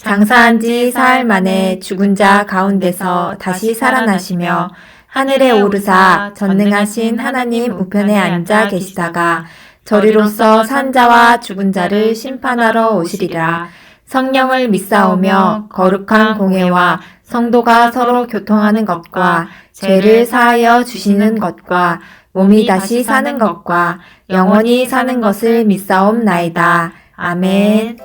장사한 지 사흘 만에 죽은 자 가운데서 다시 살아나시며 하늘에 오르사 전능하신 하나님 우편에 앉아 계시다가 저리로서 산 자와 죽은 자를 심판하러 오시리라. 성령을 믿사오며 거룩한 공예와 성도가 서로 교통하는 것과 죄를 사하여 주시는 것과 몸이 다시 사는 것과 영원히 사는 것을 믿사옵나이다. 아멘.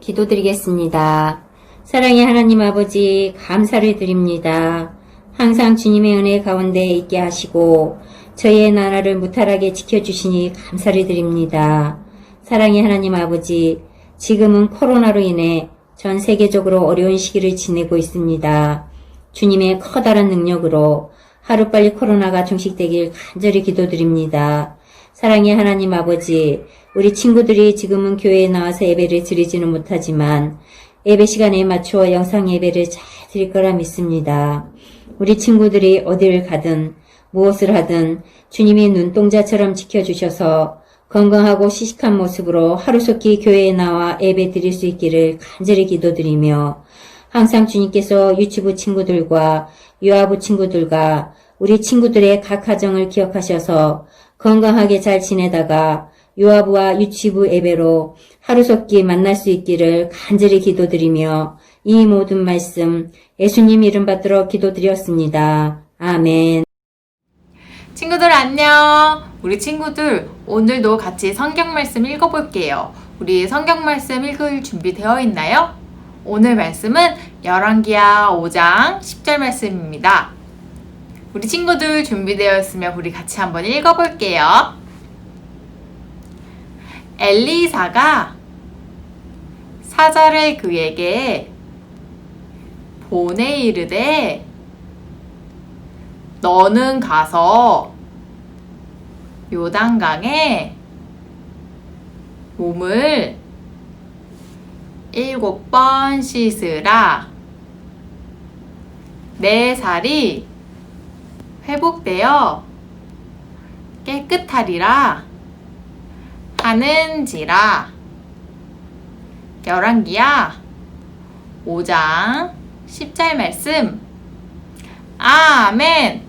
기도드리겠습니다. 사랑의 하나님 아버지, 감사를 드립니다. 항상 주님의 은혜 가운데 있게 하시고, 저희의 나라를 무탈하게 지켜주시니 감사를 드립니다. 사랑의 하나님 아버지, 지금은 코로나로 인해 전 세계적으로 어려운 시기를 지내고 있습니다. 주님의 커다란 능력으로 하루빨리 코로나가 종식되길 간절히 기도드립니다. 사랑의 하나님 아버지, 우리 친구들이 지금은 교회에 나와서 예배를 드리지는 못하지만 예배 시간에 맞추어 영상 예배를 잘 드릴 거라 믿습니다. 우리 친구들이 어디를 가든 무엇을 하든 주님의 눈동자처럼 지켜주셔서 건강하고 시식한 모습으로 하루속히 교회에 나와 예배 드릴 수 있기를 간절히 기도드리며 항상 주님께서 유치부 친구들과 유아부 친구들과 우리 친구들의 각 가정을 기억하셔서 건강하게 잘 지내다가 유아부와 유치부 예배로 하루속히 만날 수 있기를 간절히 기도드리며 이 모든 말씀 예수님 이름 받들어 기도드렸습니다. 아멘. 친구들 안녕. 우리 친구들 오늘도 같이 성경 말씀 읽어볼게요. 우리 성경 말씀 읽을 준비 되어 있나요? 오늘 말씀은 열왕기하 5장 10절 말씀입니다. 우리 친구들 준비되어 있으면 우리 같이 한번 읽어볼게요. 엘리사가 사자를 그에게 보내 이르되 너는 가서 요단강에 몸을 일곱 번 씻으라. 내 살이 회복되어 깨끗하리라 하는지라. 열왕기야 5장 10절 말씀. 아멘.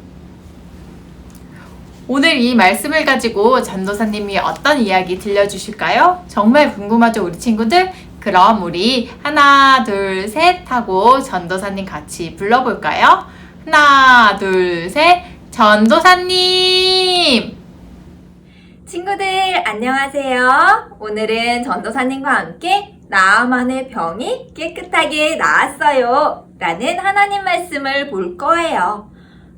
오늘 이 말씀을 가지고 전도사님이 어떤 이야기 들려주실까요? 정말 궁금하죠, 우리 친구들? 그럼 우리 하나, 둘, 셋 하고 전도사님 같이 불러볼까요? 하나, 둘, 셋. 전도사님! 친구들 안녕하세요. 오늘은 전도사님과 함께 나만의 병이 깨끗하게 나았어요. 라는 하나님 말씀을 볼 거예요.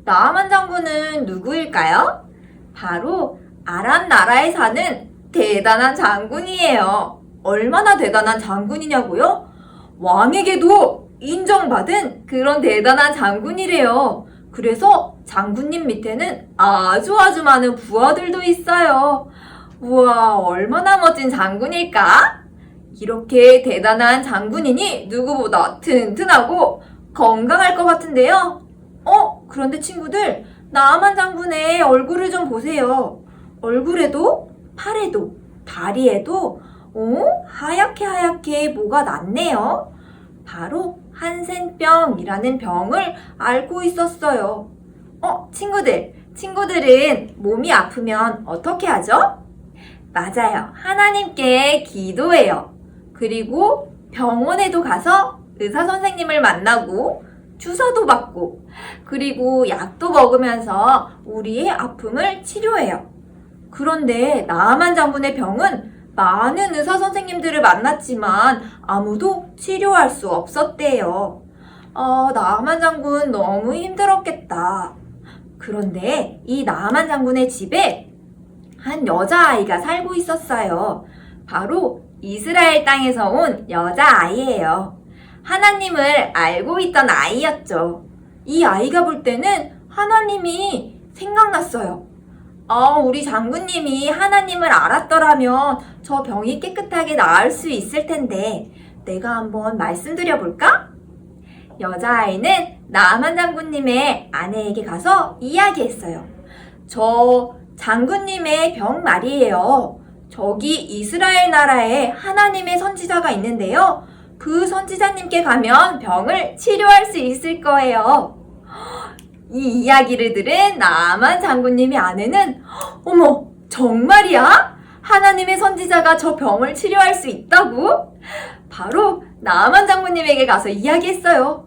나아만 장군은 누구일까요? 바로 아람 나라에 사는 대단한 장군이에요. 얼마나 대단한 장군이냐고요? 왕에게도 인정받은 그런 대단한 장군이래요. 그래서 장군님 밑에는 아주 아주 많은 부하들도 있어요. 우와, 얼마나 멋진 장군일까? 이렇게 대단한 장군이니 누구보다 튼튼하고 건강할 것 같은데요. 어? 그런데 친구들, 나만 장군의 얼굴을 좀 보세요. 얼굴에도, 팔에도, 다리에도, 어? 하얗게 하얗게 뭐가 났네요. 바로 한센병이라는 병을 앓고 있었어요. 어, 친구들, 친구들은 몸이 아프면 어떻게 하죠? 맞아요. 하나님께 기도해요. 그리고 병원에도 가서 의사 선생님을 만나고 주사도 받고 그리고 약도 먹으면서 우리의 아픔을 치료해요. 그런데 나만 장군의 병은 많은 의사 선생님들을 만났지만 아무도 치료할 수 없었대요. 어, 나만 장군 너무 힘들었겠다. 그런데 이 나만 장군의 집에 한 여자아이가 살고 있었어요. 바로 이스라엘 땅에서 온 여자아이예요. 하나님을 알고 있던 아이였죠. 이 아이가 볼 때는 하나님이 생각났어요. 어, 우리 장군님이 하나님을 알았더라면 저 병이 깨끗하게 나을 수 있을 텐데 내가 한번 말씀드려 볼까? 여자아이는 나만 장군님의 아내에게 가서 이야기했어요. 저 장군님의 병 말이에요. 저기 이스라엘 나라에 하나님의 선지자가 있는데요. 그 선지자님께 가면 병을 치료할 수 있을 거예요. 이 이야기를 들은 나만 장군님의 아내는 어머 정말이야? 하나님의 선지자가 저 병을 치료할 수 있다고? 바로 나만 장군님에게 가서 이야기했어요.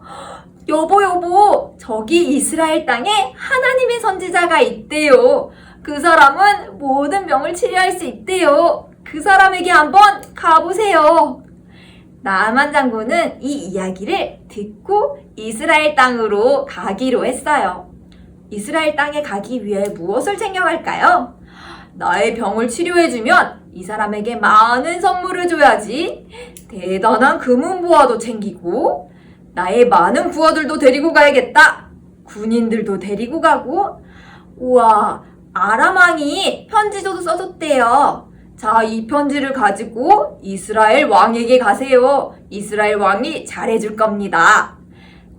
여보 여보 저기 이스라엘 땅에 하나님의 선지자가 있대요. 그 사람은 모든 병을 치료할 수 있대요. 그 사람에게 한번 가보세요. 나만 장군은 이 이야기를 듣고 이스라엘 땅으로 가기로 했어요. 이스라엘 땅에 가기 위해 무엇을 챙겨갈까요? 나의 병을 치료해주면 이 사람에게 많은 선물을 줘야지. 대단한 금은보화도 챙기고, 나의 많은 부하들도 데리고 가야겠다. 군인들도 데리고 가고, 우와, 아람왕이 편지도 써줬대요. 자, 이 편지를 가지고 이스라엘 왕에게 가세요. 이스라엘 왕이 잘해줄 겁니다.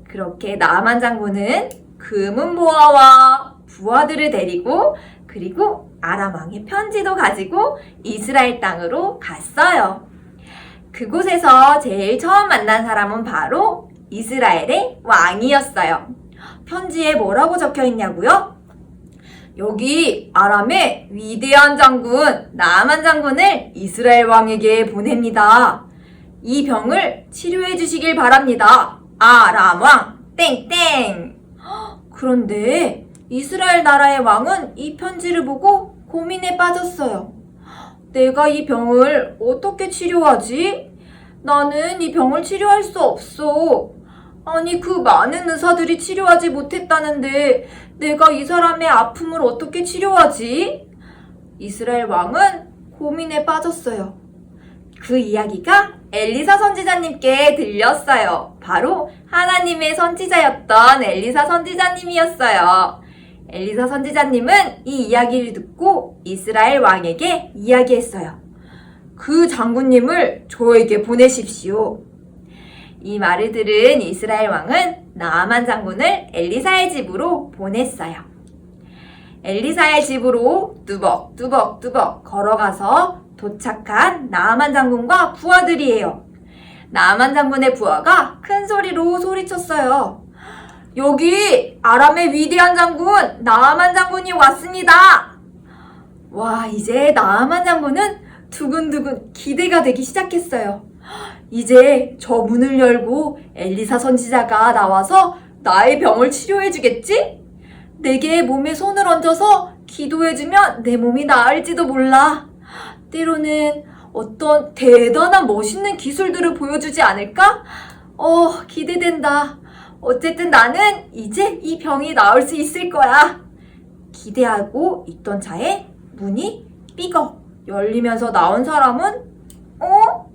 그렇게 나만 장군은 금은보화와 부하들을 데리고 그리고 아람 왕의 편지도 가지고 이스라엘 땅으로 갔어요. 그곳에서 제일 처음 만난 사람은 바로 이스라엘의 왕이었어요. 편지에 뭐라고 적혀 있냐고요? 여기 아람의 위대한 장군 나만 장군을 이스라엘 왕에게 보냅니다. 이 병을 치료해 주시길 바랍니다. 아람 왕 땡땡. 헉, 그런데 이스라엘 나라의 왕은 이 편지를 보고 고민에 빠졌어요. 내가 이 병을 어떻게 치료하지? 나는 이 병을 치료할 수 없어. 아니, 그 많은 의사들이 치료하지 못했다는데 내가 이 사람의 아픔을 어떻게 치료하지? 이스라엘 왕은 고민에 빠졌어요. 그 이야기가 엘리사 선지자님께 들렸어요. 바로 하나님의 선지자였던 엘리사 선지자님이었어요. 엘리사 선지자님은 이 이야기를 듣고 이스라엘 왕에게 이야기했어요. 그 장군님을 저에게 보내십시오. 이 말을 들은 이스라엘 왕은 나아만 장군을 엘리사의 집으로 보냈어요. 엘리사의 집으로 뚜벅뚜벅 뚜벅 걸어가서 도착한 나아만 장군과 부하들이에요. 나아만 장군의 부하가 큰 소리로 소리쳤어요. 여기 아람의 위대한 장군 나아만 장군이 왔습니다. 와, 이제 나아만 장군은 두근두근 기대가 되기 시작했어요. 이제 저 문을 열고 엘리사 선지자가 나와서 나의 병을 치료해주겠지? 내게 몸에 손을 얹어서 기도해주면 내 몸이 나을지도 몰라. 때로는 어떤 대단한 멋있는 기술들을 보여주지 않을까? 어, 기대된다. 어쨌든 나는 이제 이 병이 나을 수 있을 거야. 기대하고 있던 차에 문이 삐걱 열리면서 나온 사람은 어?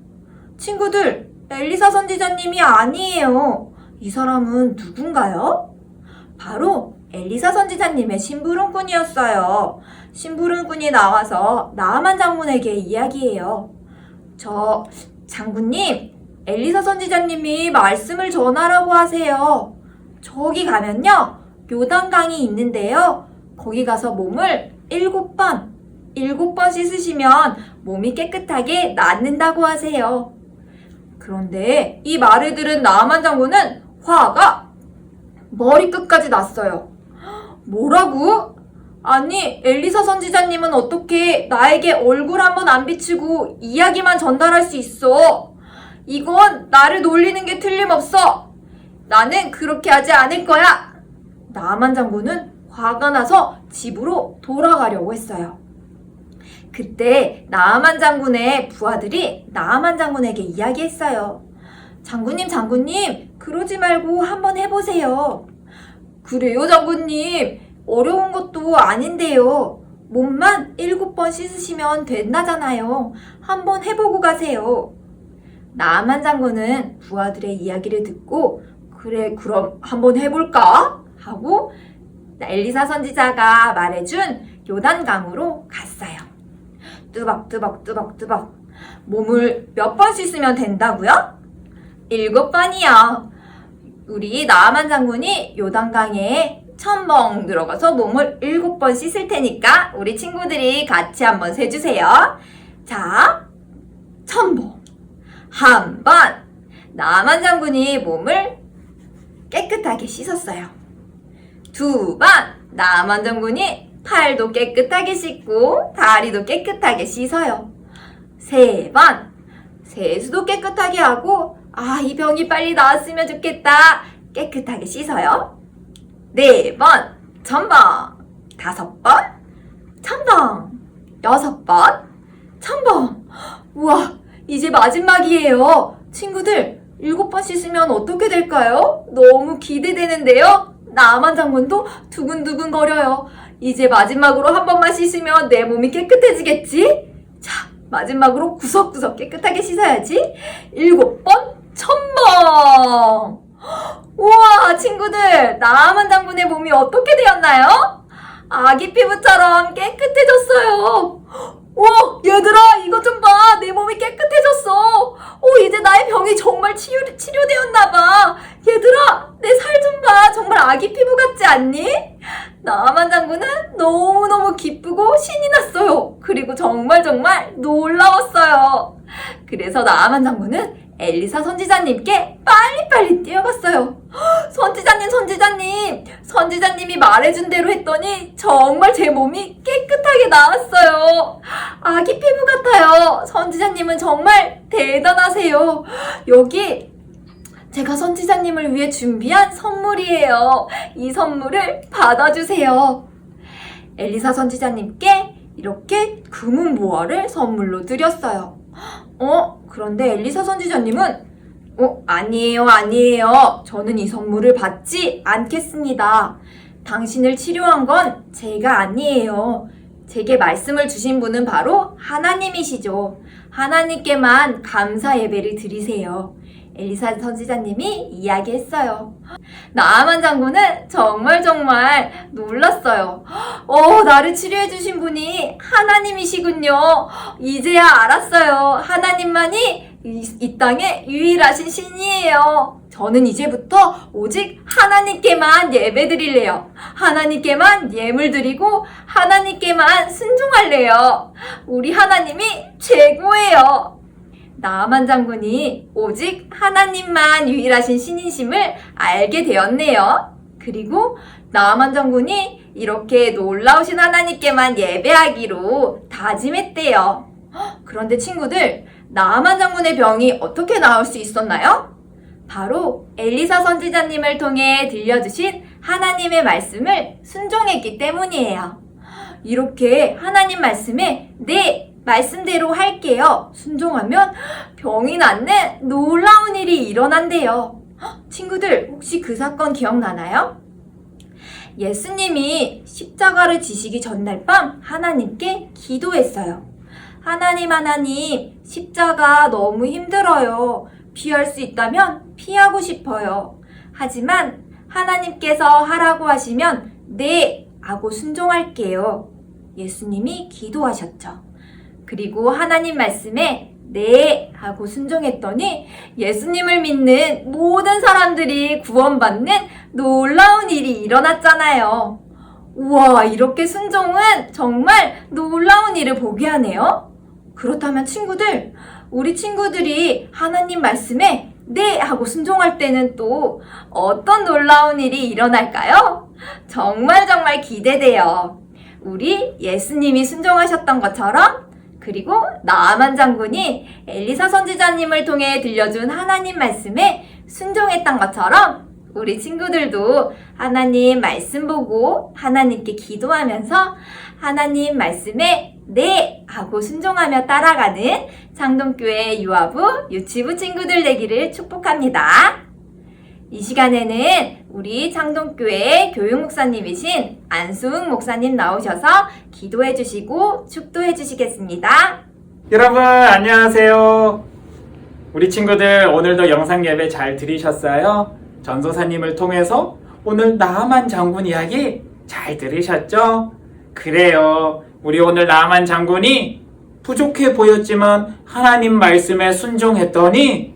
친구들, 엘리사 선지자님이 아니에요. 이 사람은 누군가요? 바로 엘리사 선지자님의 심부름꾼이었어요. 심부름꾼이 나와서 나아만 장군에게 이야기해요. 저 장군님, 엘리사 선지자님이 말씀을 전하라고 하세요. 저기 가면요, 요단강이 있는데요. 거기 가서 몸을 일곱 번, 일곱 번 씻으시면 몸이 깨끗하게 낫는다고 하세요. 그런데 이 말을 들은 나아만 장군은 화가 머리끝까지 났어요. 뭐라고? 아니, 엘리사 선지자님은 어떻게 나에게 얼굴 한번 안 비추고 이야기만 전달할 수 있어? 이건 나를 놀리는 게 틀림없어. 나는 그렇게 하지 않을 거야. 나만 장군은 화가 나서 집으로 돌아가려고 했어요. 그때 나아만 장군의 부하들이 나아만 장군에게 이야기했어요. 장군님, 장군님, 그러지 말고 한번 해보세요. 그래요, 장군님. 어려운 것도 아닌데요. 몸만 일곱 번 씻으시면 된다잖아요. 한번 해보고 가세요. 나아만 장군은 부하들의 이야기를 듣고, 그래, 그럼 한번 해볼까? 하고 엘리사 선지자가 말해준 요단강으로 갔어요. 뚜벅뚜벅뚜벅뚜벅. 몸을 몇 번 씻으면 된다고요? 일곱 번이요. 우리 나아만 장군이 요단강에 첨벙 들어가서 몸을 일곱 번 씻을 테니까 우리 친구들이 같이 한번 세주세요. 자, 첨벙. 한 번. 나아만 장군이 몸을 깨끗하게 씻었어요. 두 번. 나아만 장군이 팔도 깨끗하게 씻고 다리도 깨끗하게 씻어요. 세 번. 세수도 깨끗하게 하고 아, 이 병이 빨리 나았으면 좋겠다. 깨끗하게 씻어요. 네 번. 첨벙. 다섯 번. 첨벙. 여섯 번. 첨벙. 우와, 이제 마지막이에요. 친구들, 일곱 번 씻으면 어떻게 될까요? 너무 기대되는데요? 나만 장군도 두근두근 거려요. 이제 마지막으로 한 번만 씻으면 내 몸이 깨끗해지겠지? 자, 마지막으로 구석구석 깨끗하게 씻어야지. 일곱 번, 천 번! 우와, 친구들, 나만 장군의 몸이 어떻게 되었나요? 아기 피부처럼 깨끗해졌어요. 우와, 얘들아, 이것 좀 봐. 내 몸이 깨끗해졌어. 오, 이제 나의 병이 정말 치유, 치료되었나봐. 얘들아, 내 살 좀 봐. 정말 아기 피부 같지 않니? 나만 장군은 너무너무 기쁘고 신이 났어요. 그리고 정말 정말 놀라웠어요. 그래서 나만 장군은 엘리사 선지자님께 빨리 빨리 뛰어갔어요. "헉, 선지자님, 선지자님, 선지자님이 말해준 대로 했더니 정말 제 몸이 깨끗하게 나왔어요. 아기 피부 같아요. 선지자님은 정말 대단하세요. 여기 제가 선지자님을 위해 준비한 선물이에요. 이 선물을 받아주세요. 엘리사 선지자님께 이렇게 금은 보화를 선물로 드렸어요. 어? 그런데 엘리사 선지자님은 어? 아니에요, 아니에요. 저는 이 선물을 받지 않겠습니다. 당신을 치료한 건 제가 아니에요. 제게 말씀을 주신 분은 바로 하나님이시죠. 하나님께만 감사 예배를 드리세요. 엘리사 선지자님이 이야기했어요. 나아만 장군은 정말 정말 놀랐어요. 어, 나를 치료해주신 분이 하나님이시군요. 이제야 알았어요. 하나님만이 이, 이 땅에 유일하신 신이에요. 저는 이제부터 오직 하나님께만 예배 드릴래요. 하나님께만 예물 드리고 하나님께만 순종할래요. 우리 하나님이 최고예요. 나만 장군이 오직 하나님만 유일하신 신이심을 알게 되었네요. 그리고 나만 장군이 이렇게 놀라우신 하나님께만 예배하기로 다짐했대요. 헉, 그런데 친구들, 나만 장군의 병이 어떻게 나을 수 있었나요? 바로 엘리사 선지자님을 통해 들려주신 하나님의 말씀을 순종했기 때문이에요. 이렇게 하나님 말씀에 네, 말씀대로 할게요. 순종하면 병이 낫는 놀라운 일이 일어난대요. 헉, 친구들, 혹시 그 사건 기억나나요? 예수님이 십자가를 지시기 전날 밤 하나님께 기도했어요. 하나님, 하나님, 십자가 너무 힘들어요. 피할 수 있다면 피하고 싶어요. 하지만 하나님께서 하라고 하시면 네 하고 순종할게요. 예수님이 기도하셨죠. 그리고 하나님 말씀에 네 하고 순종했더니 예수님을 믿는 모든 사람들이 구원받는 놀라운 일이 일어났잖아요. 우와, 이렇게 순종은 정말 놀라운 일을 보게 하네요. 그렇다면 친구들, 우리 친구들이 하나님 말씀에 네 하고 순종할 때는 또 어떤 놀라운 일이 일어날까요? 정말 정말 기대돼요. 우리 예수님이 순종하셨던 것처럼 그리고 나아만 장군이 엘리사 선지자님을 통해 들려준 하나님 말씀에 순종했던 것처럼 우리 친구들도 하나님 말씀 보고 하나님께 기도하면서 하나님 말씀에 네 하고 순종하며 따라가는 창동교회 유아부 유치부 친구들 되기를 축복합니다. 이 시간에는 우리 창동교회 교육 목사님이신 안수흥 목사님 나오셔서 기도해 주시고 축도해 주시겠습니다. 여러분 안녕하세요. 우리 친구들 오늘도 영상 예배 잘 들으셨어요? 전도사님을 통해서 오늘 나만 장군 이야기 잘 들으셨죠? 그래요. 우리 오늘 나만 장군이 부족해 보였지만 하나님 말씀에 순종했더니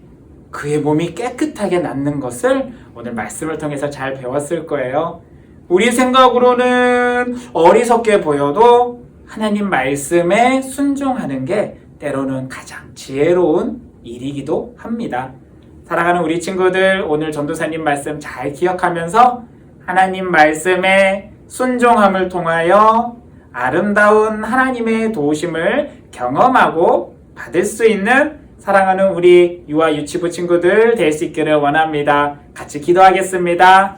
그의 몸이 깨끗하게 낫는 것을 오늘 말씀을 통해서 잘 배웠을 거예요. 우리 생각으로는 어리석게 보여도 하나님 말씀에 순종하는 게 때로는 가장 지혜로운 일이기도 합니다. 사랑하는 우리 친구들, 오늘 전도사님 말씀 잘 기억하면서 하나님 말씀에 순종함을 통하여 아름다운 하나님의 도우심을 경험하고 받을 수 있는 사랑하는 우리 유아 유치부 친구들 될 수 있기를 원합니다. 같이 기도하겠습니다.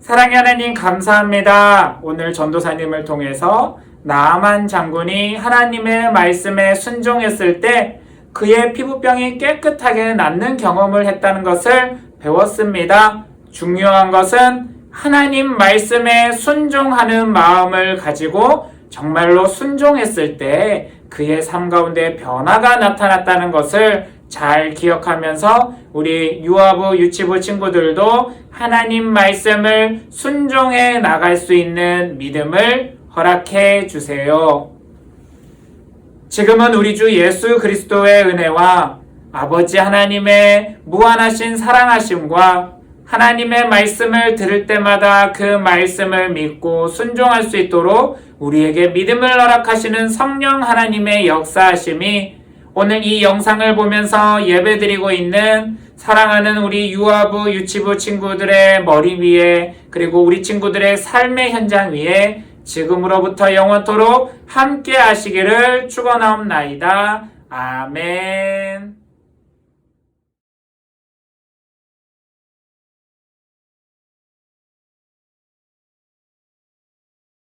사랑의 하나님 감사합니다. 오늘 전도사님을 통해서 나만 장군이 하나님의 말씀에 순종했을 때 그의 피부병이 깨끗하게 낫는 경험을 했다는 것을 배웠습니다. 중요한 것은 하나님 말씀에 순종하는 마음을 가지고 정말로 순종했을 때 그의 삶 가운데 변화가 나타났다는 것을 잘 기억하면서 우리 유아부 유치부 친구들도 하나님 말씀을 순종해 나갈 수 있는 믿음을 허락해 주세요. 지금은 우리 주 예수 그리스도의 은혜와 아버지 하나님의 무한하신 사랑하심과 하나님의 말씀을 들을 때마다 그 말씀을 믿고 순종할 수 있도록 우리에게 믿음을 허락하시는 성령 하나님의 역사하심이 오늘 이 영상을 보면서 예배드리고 있는 사랑하는 우리 유아부 유치부 친구들의 머리 위에 그리고 우리 친구들의 삶의 현장 위에 지금으로부터 영원토록 함께 하시기를 축원하옵나이다. 아멘.